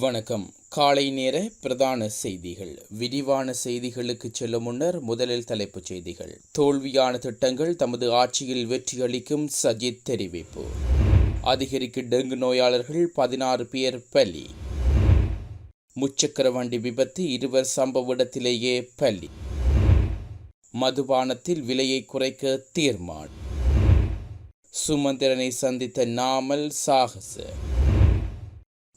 வணக்கம். காலை நேர பிரதான செய்திகள். விரிவான செய்திகளுக்கு செல்லும் முன்னர் முதலில் தலைப்புச் செய்திகள். தோல்வியான திட்டங்கள் தமது ஆட்சியில் வெற்றியளிக்கும் சஜித் தெரிவிப்பு. அதிகரிக்கும் டெங்கு நோயாளர்கள் பதினாறு பேர் பலி. முச்சக்கர வண்டி விபத்து இருவர் சம்பவ இடத்திலேயே பலி. மதுபானத்தில் விலையை குறைக்க தீர்மானம். சுமந்திரனை சந்தித்த நாமல் சாகச.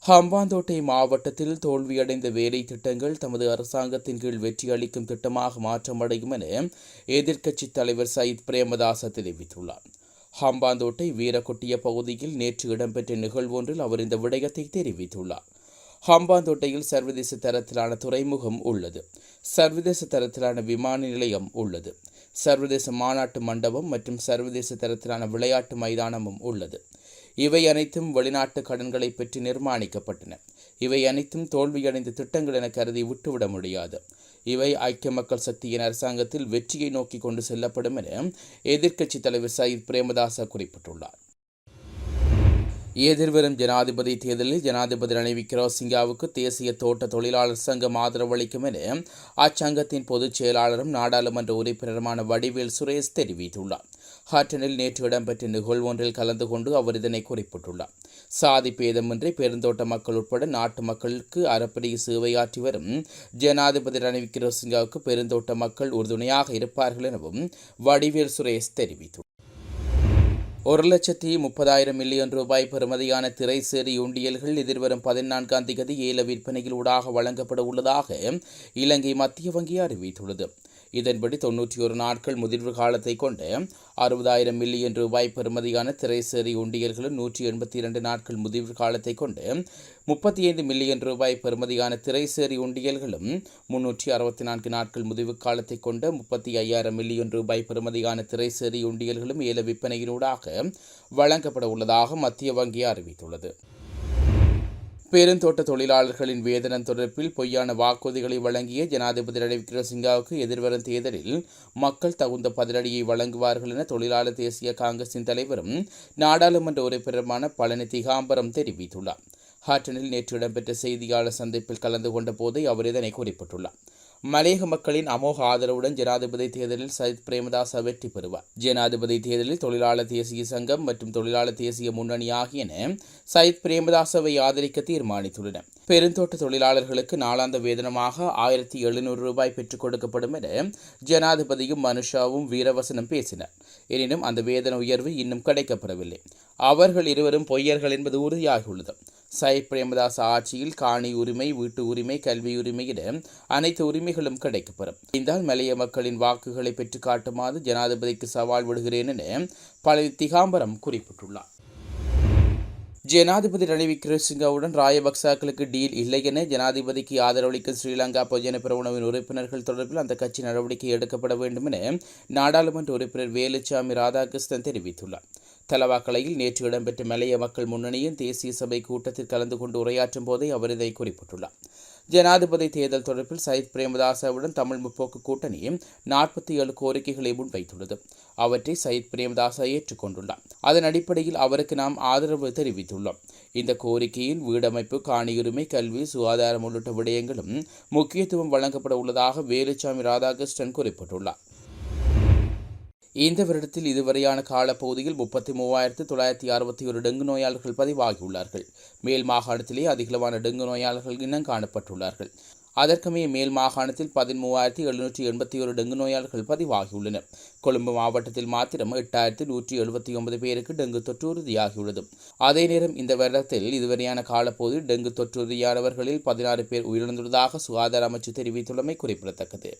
ஹம்பாந்தோட்டை மாவட்டத்தில் தோல்வியடைந்த வேலை திட்டங்கள் தமது அரசாங்கத்தின் கீழ் வெற்றியளிக்கும் திட்டமாக மாற்றமடையும் என எதிர்க்கட்சித் தலைவர் சயித் பிரேமதாச தெரிவித்துள்ளார். ஹம்பாந்தோட்டை வீரக்கொட்டிய பகுதியில் நேற்று இடம்பெற்ற நிகழ்வொன்றில் அவர் இந்த விடயத்தை தெரிவித்துள்ளார். ஹம்பாந்தோட்டையில் சர்வதேச தரத்திலான துறைமுகம் உள்ளது. சர்வதேச தரத்திலான விமான நிலையம் உள்ளது. சர்வதேச மாநாட்டு மண்டபம் மற்றும் சர்வதேச தரத்திலான விளையாட்டு மைதானமும் உள்ளது. இவை அனைத்தும் வெளிநாட்டு கடன்களை பெற்று நிர்மாணிக்கப்பட்டன. இவை அனைத்தும் தோல்வியடைந்த திட்டங்கள் என கருதி விட்டுவிட முடியாது. இவை ஐக்கிய மக்கள் சக்தியின் அரசாங்கத்தில் வெற்றியை நோக்கி கொண்டு செல்லப்படும் என எதிர்க்கட்சித் தலைவர் சயித் பிரேமதாச குறிப்பிட்டுள்ளார். எதிர்வரும் ஜனாதிபதி தேர்தலில் ஜனாதிபதி ரணில் விக்ரமசிங்காவுக்கு தேசிய தோட்ட தொழிலாளர் சங்கம் ஆதரவளிக்கும் என அச்சங்கத்தின் பொதுச் செயலாளரும் நாடாளுமன்ற உறுப்பினருமான வடிவேல் சுரேஷ் தெரிவித்துள்ளார். ஹாட்டனில் நேற்று இடம்பெற்ற நிகழ்வொன்றில் கலந்து கொண்டு அவர் இதனை குறிப்பிட்டுள்ளார். சாதி பேதமின்றி பெருந்தோட்ட மக்கள் உட்பட நாட்டு மக்களுக்கு அறப்படி சேவையாற்றி வரும் ஜனாதிபதி ரணில் விக்ரமசிங்காவுக்கு பெருந்தோட்ட மக்கள் உறுதுணையாக இருப்பார்கள் எனவும் வடிவேல் சுரேஷ் தெரிவித்துள்ளார். ஒரு லட்சத்தி முப்பதாயிரம் மில்லியன் ரூபாய் பெறுமதியான திரைசேரி உண்டியல்கள் எதிர்வரும் பதினான்காம் தேதி ஏல விற்பனையில் ஊடாக வழங்கப்பட உள்ளதாக இலங்கை மத்திய வங்கி அறிவித்துள்ளது. இதன்படி தொன்னூற்றி ஒரு நாட்கள் முதிர்வு காலத்தை கொண்டு அறுபதாயிரம் மில்லியன் ரூபாய் பெறுமதியான திரைசேரி உண்டியல்களும் நூற்றி எண்பத்தி இரண்டு நாட்கள் முதிர்வு காலத்தை கொண்டு முப்பத்தி ஐந்து மில்லியன் ரூபாய் பெறுமதியான திரைசேரி உண்டியல்களும் முன்னூற்றி அறுபத்தி நான்கு நாட்கள் முதிர்வு காலத்தை கொண்ட முப்பத்தி ஐயாயிரம் மில்லியன் ரூபாய் பெறுமதியான திரைசேரி உண்டியல்களும் ஏல விற்பனையினூடாக வழங்கப்பட உள்ளதாக மத்திய வங்கி அறிவித்துள்ளது. பெருந்தோட்ட தொழிலாளர்களின் வேதனம் தொடர்பில் பொய்யான வாக்குறுதிகளை வழங்கிய ஜனாதிபதி ரணில் விக்ரமசிங்காவுக்கு எதிர்வரும் தேர்தலில் மக்கள் தகுந்த பதிலடியை வழங்குவார்கள் என தொழிலாளர் தேசிய காங்கிரசின் தலைவரும் நாடாளுமன்ற உறுப்பினருமான பழனி திகாம்பரம் தெரிவித்துள்ளார். ஹாட்டனில் நேற்று இடம்பெற்ற செய்தியாளர் சந்திப்பில் கலந்து கொண்ட போதே அவர் இதனை குறிப்பிட்டுள்ளார். மலையக மக்களின் அமோக ஆதரவுடன் ஜனாதிபதி தேர்தலில் சயித் பிரேமதாச வெற்றி பெறுவார். ஜனாதிபதி தேர்தலில் தொழிலாளர் தேசிய சங்கம் மற்றும் தொழிலாளர் தேசிய முன்னணி ஆகியன சயித் பிரேமதாசவை ஆதரிக்க தீர்மானித்துள்ளன. பெருந்தோட்ட தொழிலாளர்களுக்கு நாளாந்த வேதனமாக ஆயிரத்தி எழுநூறு ரூபாய் பெற்றுக் கொடுக்கப்படும் என ஜனாதிபதியும் மனுஷாவும் வீரவசனம் பேசினர். எனினும் அந்த வேதன உயர்வு இன்னும் கிடைக்கப்பெறவில்லை. அவர்கள் இருவரும் பொய்யர்கள் என்பது உறுதியாகியுள்ளது. சை பிரேமதாஸ் ஆட்சியில் காணி உரிமை வீட்டு உரிமை கல்வி உரிமை என அனைத்து உரிமைகளும் கிடைக்கப்பெறும். இந்தால் மலைய மக்களின் வாக்குகளை பெற்று காட்டுமாறு ஜனாதிபதிக்கு சவால் விடுகிறேன் என பழைய திகாம்பரம் குறிப்பிட்டுள்ளார். ஜனாதிபதி ரணில் விக்ரமசிங்கவுடன் ராயபக்சாக்களுக்கு டீல் இல்லை என ஜனாதிபதிக்கு ஆதரவளிக்கும் ஸ்ரீலங்கா பொதுஜன பிரவுணவின் உறுப்பினர்கள் தொடர்பில் அந்த கட்சி நடவடிக்கை எடுக்கப்பட வேண்டும் என நாடாளுமன்ற உறுப்பினர் வேலுச்சாமி ராதாகிருஷ்ணன் தெரிவித்துள்ளார். தலவாக்கலையில் நேற்று இடம்பெற்ற மலைய மக்கள் முன்னணியின் தேசிய சபை கூட்டத்தில் கலந்து கொண்டு உரையாற்றும் போதே அவர் இதை குறிப்பிட்டுள்ளார். ஜனாதிபதி தேர்தல் தொடர்பில் சயித் பிரேமதாசவுடன் தமிழ் முற்போக்கு கூட்டணி நாற்பத்தி ஏழு கோரிக்கைகளை முன்வைத்துள்ளது. அவற்றை சயித் பிரேமதாச ஏற்றுக்கொண்டுள்ளார். அதன் அடிப்படையில் அவருக்கு நாம் ஆதரவு தெரிவித்துள்ளோம். இந்த கோரிக்கையில் வீடமைப்பு காணியுரிமை கல்வி சுகாதாரம் உள்ளிட்ட விடயங்களும் முக்கியத்துவம் வழங்கப்பட உள்ளதாக வேலுச்சாமி ராதாகிருஷ்ணன் குறிப்பிட்டுள்ளார். இந்த வருடத்தில் இதுவரையான காலப்பகுதியில் முப்பத்தி மூவாயிரத்து தொள்ளாயிரத்தி அறுபத்தி ஒரு டெங்கு நோயாளர்கள் பதிவாகியுள்ளார்கள். மேல் மாகாணத்திலே அதிகளவான டெங்கு நோயாளர்கள் இனம் காணப்பட்டுள்ளார்கள் அதற்குமே மேல் மாகாணத்தில் பதிமூவாயிரத்தி எழுநூற்றி எண்பத்தி ஒரு டெங்கு நோயாளர்கள் பதிவாகியுள்ளனர். கொழும்பு மாவட்டத்தில் மாத்திரம் எட்டாயிரத்தி நூற்றி எழுபத்தி ஒன்பது பேருக்கு டெங்கு தொற்று உறுதியாகியுள்ளது. அதே நேரம் இந்த வருடத்தில் இதுவரையான காலப்போது டெங்கு தொற்று உறுதியானவர்களில் பதினாறு பேர் உயிரிழந்துள்ளதாக சுகாதார அமைச்சு தெரிவித்துள்ளமை குறிப்பிடத்தக்கது.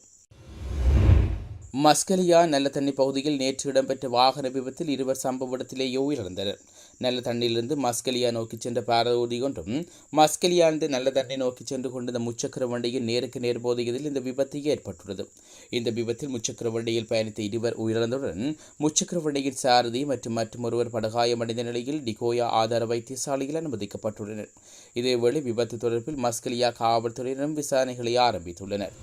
மஸ்கலியா நல்லத்தண்ணி பகுதியில் நேற்று இடம்பெற்ற வாகன விபத்தில் இருவர் சம்பவ இடத்திலேயே உயிரிழந்தனர் நல்ல தண்ணியிலிருந்து மஸ்கலியா நோக்கி சென்ற பாரதி ஒன்றும் மஸ்கலியானது நல்ல தண்ணி நோக்கி சென்று கொண்டிருந்த முச்சக்கர வண்டியில் நேருக்கு நேர் போதியதில் இந்த விபத்து ஏற்பட்டுள்ளது. இந்த விபத்தில் முச்சக்கர வண்டியில் பயணித்த இருவர் உயிரிழந்தவுடன் முச்சக்கர வண்டியின் சாரதி மற்றும் மற்றொருவர் படுகாயமடைந்த நிலையில் டிகோயா ஆதார வைத்தியசாலையில் அனுமதிக்கப்பட்டுள்ளனர். இதேவேளை விபத்து தொடர்பில் மஸ்கலியா காவல்துறையினரும் விசாரணைகளை ஆரம்பித்துள்ளனர்.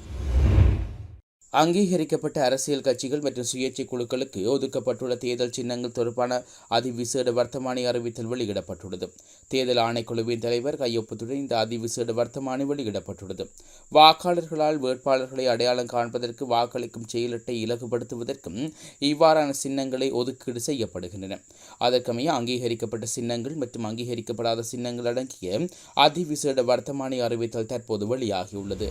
அங்கீகரிக்கப்பட்ட அரசியல் கட்சிகள் மற்றும் சுயேட்சை குழுக்களுக்கு ஒதுக்கப்பட்டுள்ள தேர்தல் சின்னங்கள் தொடர்பான அதிவிசேட வர்த்தமானி அறிவித்தல் வெளியிடப்பட்டுள்ளது. தேர்தல் ஆணைக்குழுவின் தலைவர் கையொப்பத்துடன் இந்த அதிவிசேட வர்த்தமானி வெளியிடப்பட்டுள்ளது. வாக்காளர்களால் வேட்பாளர்களை அடையாளம் காண்பதற்கு வாக்களிக்கும் செயலட்டை இலகுபடுத்துவதற்கும் இவ்வாறான சின்னங்களை ஒதுக்கீடு செய்யப்படுகின்றன. அதற்கமைய அங்கீகரிக்கப்பட்ட சின்னங்கள் மற்றும் அங்கீகரிக்கப்படாத சின்னங்கள் அடங்கிய அதிவிசேட வர்த்தமானி அறிவித்தல் தற்போது வெளியாகியுள்ளது.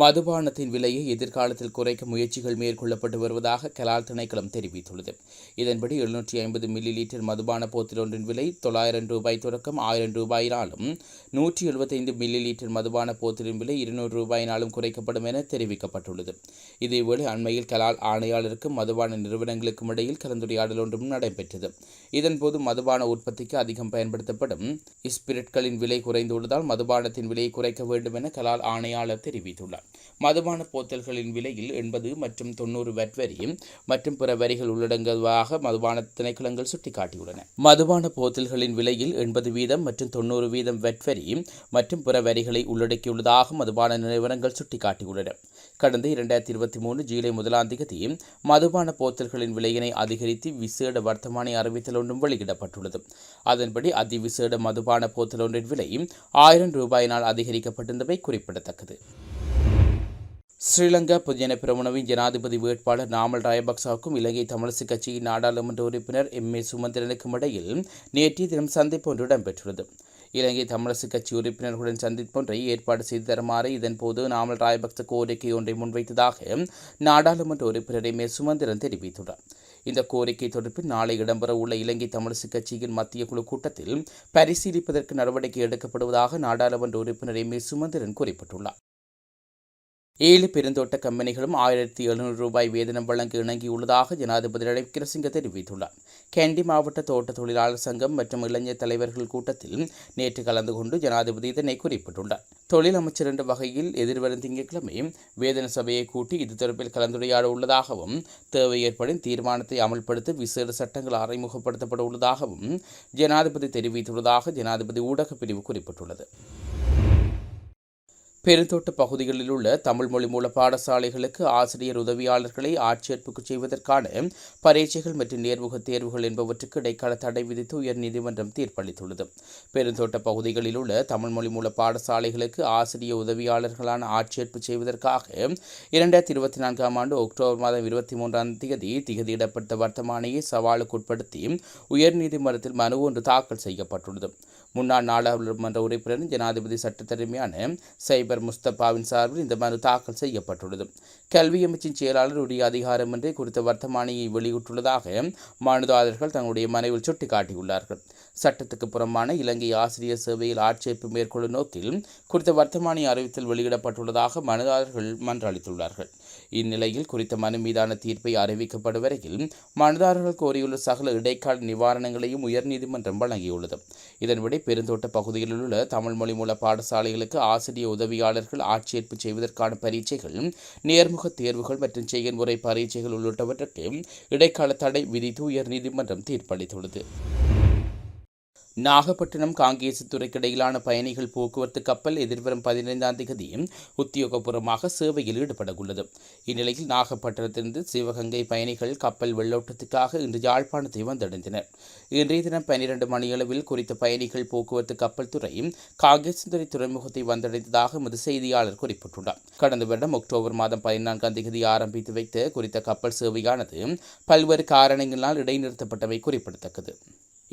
மதுபானத்தின் விலையை எதிர்காலத்தில் குறைக்க முயற்சிகள் மேற்கொள்ளப்பட்டு வருவதாக கலால் திணைக்களம் தெரிவித்துள்ளது. இதன்படி எழுநூற்றி ஐம்பது மில்லி லிட்டர் மதுபான போத்தில் ஒன்றின் விலை தொள்ளாயிரம் ரூபாய் தொடக்கம் ஆயிரம் ரூபாயினாலும் நூற்றி எழுபத்தைந்து மில்லி லிட்டர் மதுபான போத்திலின் விலை இருநூறு ரூபாயினாலும் குறைக்கப்படும் என தெரிவிக்கப்பட்டுள்ளது. இதேவேளை அண்மையில் கலால் ஆணையாளருக்கும் மதுபான நிறுவனங்களுக்கும் இடையில் கலந்துரையாடல் ஒன்றும் நடைபெற்றது. இதன்போது மதுபான உற்பத்திக்கு அதிகம் பயன்படுத்தப்படும் இஸ்பிரிட்களின் விலை குறைந்துள்ளதால் மதுபானத்தின் விலையை குறைக்க வேண்டும் என கலால் ஆணையாளர் தெரிவித்துள்ளார். மதுபான போத்தல்களின் விலையில் எண்பது மற்றும் தொண்ணூறு வட் வரி மற்றும் பிற வரிகள் உள்ளடங்குவதாக மதுபான திணைக்களங்கள் சுட்டிக்காட்டியுள்ளன. மதுபான போத்தல்களின் விலையில் எண்பது வீதம் மற்றும் தொண்ணூறு வீதம் வெட்வரியும் வரி மற்றும் பிற வரிகளை உள்ளடக்கியுள்ளதாக மதுபான நிறுவனங்கள் சுட்டிக்காட்டியுள்ளன. கடந்த இரண்டாயிரத்தி இருபத்தி மூணு ஜூலை முதலாம் தேதி மதுபான போத்தல்களின் விலையினை அதிகரித்து விசேட வர்த்தமானி அறிவித்தல் ஒன்றும் வெளியிடப்பட்டுள்ளது. அதன்படி அதிவிசேட மதுபான போத்தல் ஒன்றின் விலை ஆயிரம் ரூபாயினால் அதிகரிக்கப்பட்டிருந்தவை குறிப்பிடத்தக்கது. ஸ்ரீலங்கா பொதுஜன பிரமுனவின் ஜனாதிபதி வேட்பாளர் நாமல் ராயபக்சாவுக்கும் இலங்கை தமிழிசை கட்சியின் நாடாளுமன்ற உறுப்பினர் எம் ஏ சுமந்திரனுக்கும் இடையில் நேற்றைய தினம் சந்திப்பு ஒன்று இடம்பெற்றுள்ளது. இலங்கை தமிழரசு கட்சி உறுப்பினர்களுடன் சந்திப்பொன்றை ஏற்பாடு செய்து தருமாறு இதன்போது நாமல் ராயபக்ச கோரிக்கை ஒன்றை முன்வைத்ததாக நாடாளுமன்ற உறுப்பினர் எம் ஏ சுமந்திரன் தெரிவித்துள்ளார். இந்த கோரிக்கை தொடர்பில் நாளை இடம்பெறவுள்ள இலங்கை தமிழரசு கட்சியின் மத்திய குழு கூட்டத்தில் பரிசீலிப்பதற்கு நடவடிக்கை எடுக்கப்படுவதாக நாடாளுமன்ற உறுப்பினர் எம் ஏ சுமந்திரன் குறிப்பிட்டுள்ளார். ஏழு பெருந்தோட்ட கம்பெனிகளும் ஆயிரத்தி எழுநூறு ரூபாய் வேதனம் வழங்க இணங்கியுள்ளதாக ஜனாதிபதி ரணில் விக்ரமசிங்க தெரிவித்துள்ளார். கேண்டி மாவட்ட தோட்ட தொழிலாளர் சங்கம் மற்றும் இளைஞர் தலைவர்கள் கூட்டத்தில் நேற்று கலந்து கொண்டு ஜனாதிபதி இதனை குறிப்பிட்டுள்ளார். தொழில் அமைச்சர் என்ற வகையில் எதிர்வரும் திங்கட்கிழமை வேதன சபையை கூட்டி இது தொடர்பில் கலந்துரையாட உள்ளதாகவும் தேவை ஏற்படும் தீர்மானத்தை அமல்படுத்த விசேட சட்டங்கள் அறிமுகப்படுத்தப்பட உள்ளதாகவும் ஜனாதிபதி தெரிவித்துள்ளதாக ஜனாதிபதி ஊடகப் பிரிவு குறிப்பிட்டுள்ளது. பெருந்தோட்ட பகுதிகளில் உள்ள தமிழ் மொழி மூல பாடசாலைகளுக்கு ஆசிரியர் உதவியாளர்களை ஆட்சேர்ப்புக்கு செய்வதற்கான பரீட்சைகள் மற்றும் நேர்முக தேர்வுகள் என்பவற்றுக்கு இடைக்கால தடை விதித்து உயர்நீதிமன்றம் தீர்ப்பளித்துள்ளது. பெருந்தோட்ட பகுதிகளில் உள்ள தமிழ் மொழி மூல பாடசாலைகளுக்கு ஆசிரியர் உதவியாளர்களான ஆட்சேர்ப்பு செய்வதற்காக இரண்டாயிரத்தி இருபத்தி நான்காம் ஆண்டு அக்டோபர் மாதம் இருபத்தி மூன்றாம் தேதி திகதியிடப்பட்ட வர்த்தமானியை சவாலுக்குட்படுத்தி உயர்நீதிமன்றத்தில் மனு ஒன்று தாக்கல் செய்யப்பட்டுள்ளது. முன்னாள் நாடாளுமன்ற உறுப்பினர் ஜனாதிபதி சட்டத்தரமையான சைபர் முஸ்தபாவின் சார்பில் இந்த மனு தாக்கல் செய்யப்பட்டுள்ளது. கல்வி அமைச்சின் செயலாளர் உரிய அதிகாரமின்றி குறித்த வர்த்தமானியை வெளியிட்டுள்ளதாக மனுதாரர்கள் தங்களுடைய மனைவில் சுட்டிக்காட்டியுள்ளார்கள். சட்டத்துக்கு புறமான இலங்கை ஆசிரியர் சேவையில் ஆட்சேர்ப்பு மேற்கொள்ளும் நோக்கில் குறித்த வர்த்தமானி அறிவித்தல் வெளியிடப்பட்டுள்ளதாக மனுதாரர்கள் மன்றளித்துள்ளார்கள். இந்நிலையில் குறித்த மனு மீதான தீர்ப்பை அறிவிக்கப்படும் வரையில் மனுதாரர்கள் கோரியுள்ள சகல இடைக்கால நிவாரணங்களையும் உயர்நீதிமன்றம் வழங்கியுள்ளது. இதன்படி பெருந்தோட்ட பகுதிகளில் உள்ள தமிழ் மொழி மூல பாடசாலைகளுக்கு ஆசிரியர் உதவியாளர்கள் ஆட்சேர்ப்பு செய்வதற்கான பரீட்சைகள் நேர்முக தேர்வுகள் மற்றும் செயல்முறை பரீட்சைகள் உள்ளிட்டவற்றுக்கு இடைக்கால தடை விதித்து உயர்நீதிமன்றம் தீர்ப்பளித்துள்ளது. நாகப்பட்டினம் காங்கேசத்துறைக்கு இடையிலான பயணிகள் போக்குவரத்து கப்பல் எதிர்வரும் பதினைந்தாம் தேதி உத்தியோகபூர்வமாக சேவையில் ஈடுபட உள்ளது இந்நிலையில் நாகப்பட்டினத்திலிருந்து சிவகங்கை பயணிகள் கப்பல் வெள்ளோட்டத்துக்காக இன்று யாழ்ப்பாணத்தை வந்தடைந்தனர். இன்றைய தினம் பனிரெண்டு மணியளவில் குறித்த பயணிகள் போக்குவரத்து கப்பல் துறை காங்கேசத்துறை துறைமுகத்தை வந்தடைந்ததாக எமது செய்தியாளர் குறிப்பிட்டுள்ளார். கடந்த வருடம் அக்டோபர் மாதம் பதினான்காம் தேதி ஆரம்பித்து வைத்த குறித்த கப்பல் சேவையானது பல்வேறு காரணங்களால் இடைநிறுத்தப்பட்டவை குறிப்பிடத்தக்கது.